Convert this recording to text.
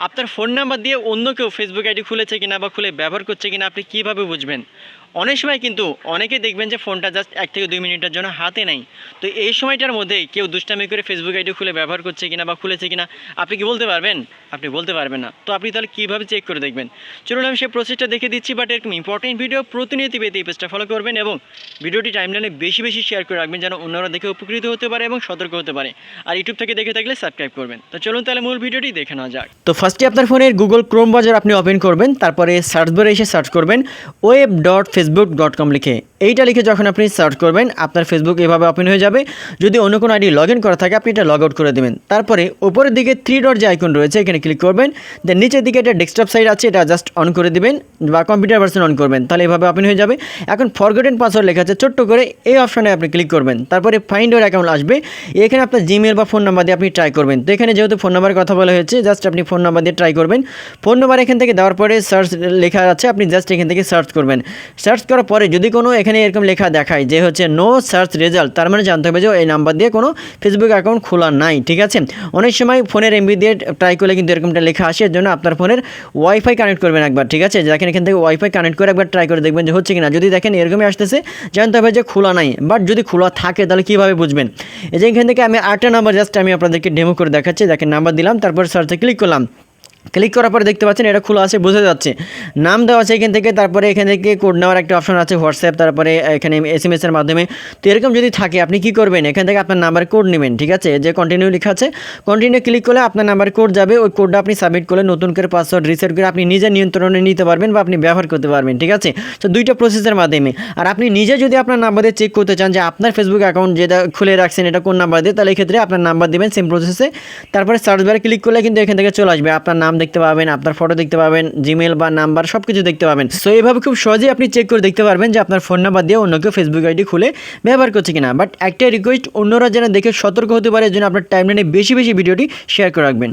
আপনার phone number দিয়ে অন্য কেউ ফেসবুক আইডি খুলেছে কিনা বা খুলে ব্যবহার করছে কিনা আপনি কীভাবে বুঝবেন? অনেক সময় কিন্তু অনেকে দেখবেন যে ফোনটা জাস্ট এক থেকে দুই মিনিটের জন্য হাতে নাই। তো এই সময়টার মধ্যে কেউ দুষ্টামি করে ফেসবুক আইডি খুলে ব্যবহার করছে কিনা বা খুলেছে কিনা, আপনি কি বলতে পারবেন? আপনি বলতে পারবেন না। তো আপনি তাহলে কীভাবে চেক করে দেখবেন? চলুন আমি সেই প্রসেসটা দেখে দিচ্ছি বাট এরকম ইম্পর্টেন্ট ভিডিও প্রতিনিয়ত পেতে এই পেজটা ফলো করবেন এবং ভিডিওটি টাইমলাইনে বেশি বেশি শেয়ার করে রাখবেন যেন অন্যরা দেখে উপকৃত হতে পারে এবং সতর্ক হতে পারে। আর ইউটিউব থেকে দেখে থাকলে সাবস্ক্রাইব করবেন। তো চলুন তাহলে মূল ভিডিওটি দেখে নেওয়া যাক। তো ফার্স্টে আপনার ফোনের গুগল ক্রোম বাজার আপনি ওপেন করবেন, তারপরে সার্চ বারে এসে সার্চ করবেন web dot Facebook dot com লিখে এইটা লিখে যখন আপনি সার্চ করবেন, আপনার ফেসবুক এভাবে ওপেন হয়ে যাবে। যদি অন্য কোনো আইডি লগ ইন করা থাকে, আপনি এটা লগ আউট করে দেবেন। তারপরে উপরের দিকে থ্রি ডট যে আইকন রয়েছে, এখানে ক্লিক করবেন। দেন নিচের দিকে একটা ডেস্কটপ সাইড আছে, এটা জাস্ট অন করে দিবেন বা কম্পিউটার ভার্সন অন করবেন। তাহলে এভাবে ওপেন হয়ে যাবে। এখন ফরগেটেন পাসওয়ার্ড লেখা আছে, ছোট্ট করে এই অপশনে আপনি ক্লিক করবেন। তারপরে ফাইন্ড ওর অ্যাকাউন্ট আসবে। এখানে আপনার জিমেল বা ফোন নাম্বার দিয়ে আপনি ট্রাই করবেন। তো এখানে যেহেতু ফোন নাম্বারের কথা বলা হয়েছে জাস্ট আপনি ফোন নাম্বার দিয়ে ট্রাই করবেন। ফোন নাম্বার এখান থেকে দেওয়ার পরে সার্চ লেখা আছে, আপনি জাস্ট এখান থেকে সার্চ করবেন। সার্চ করার পরে যদি কোনো এখানে এরকম লেখা দেখায় যে হচ্ছে নো সার্চ রেজাল্ট তার মানে জানতে হবে যে এই নাম্বার দিয়ে কোনো ফেসবুক অ্যাকাউন্ট খোলা নাই, ঠিক আছে? অনেক সময় ফোনের এমবি দিয়ে ট্রাই করলে কিন্তু এরকমটা লেখা আসে, এর জন্য আপনার ফোনের ওয়াইফাই কানেক্ট করবেন একবার, ঠিক আছে? দেখেন এখান থেকে ওয়াইফাই কানেক্ট করে একবার ট্রাই করে দেখবেন যে হচ্ছে কিনা। যদি দেখেন এরকমই আসতেছে, জানতে হবে যে খোলা নাই বাট যদি খোলা থাকে তাহলে কীভাবে বুঝবেন? এই যে এখান থেকে আমি আটটা নাম্বার জাস্ট আমি আপনাদেরকে ডেমো করে দেখাচ্ছি দেখেন নাম্বার দিলাম, তারপর সার্চে ক্লিক করলাম। ক্লিক করার পরে দেখতে পাচ্ছেন এটা খোলা আছে, বোঝা যাচ্ছে। নাম দেওয়া আছে এখান থেকে, তারপরে এখান থেকে কোড নেওয়ার একটা অপশন আছে হোয়াটসঅ্যাপ তারপরে এখানে এস এম এর মাধ্যমে। তো এরকম যদি থাকে, আপনি কি করবেন? এখান থেকে আপনার নাম্বার কোড নেবেন, ঠিক আছে? যে কন্টিনিউ লেখা আছে কন্টিনিউ ক্লিক করলে আপনার নাম্বার কোড যাবে, ওই কোডটা আপনি সাবমিট করলে নতুন করে পাসওয়ার্ড রিসেট করে আপনি নিজে নিয়ন্ত্রণে নিতে পারবেন বা আপনি ব্যবহার করতে পারবেন, ঠিক আছে? তো দুইটা প্রসেসের মাধ্যমে। আর আপনি নিজে যদি আপনার নাম্বার দিয়ে চেক করতে চান যে আপনার ফেসবুক অ্যাকাউন্ট যেটা খুলে রাখছেন, এটা কোন নাম্বার দিয়ে, তাহলে এক্ষেত্রে আপনার নাম্বার দেবেন সেম প্রসেসে তারপরে সার্চ বারে ক্লিক করলে কিন্তু এখান থেকে চলে আসবে, আপনার নাম দেখতে পাবেন, আপনার ফটো দেখতে পাবেন জিমেল বা নাম্বার সব কিছু দেখতে পাবেন। সো এইভাবে খুব সহজেই আপনি চেক করে দেখতে পারবেন যে আপনার ফোন নাম্বার দিয়ে অন্য কেউ ফেসবুক আইডি খুলে ব্যবহার করছে কিনা। বাট একটাই রিকোয়েস্ট অন্যরা যেন দেখে সতর্ক হতে পারে, যেন আপনার টাইমলাইনে বেশি বেশি ভিডিওটি শেয়ার করে রাখবেন।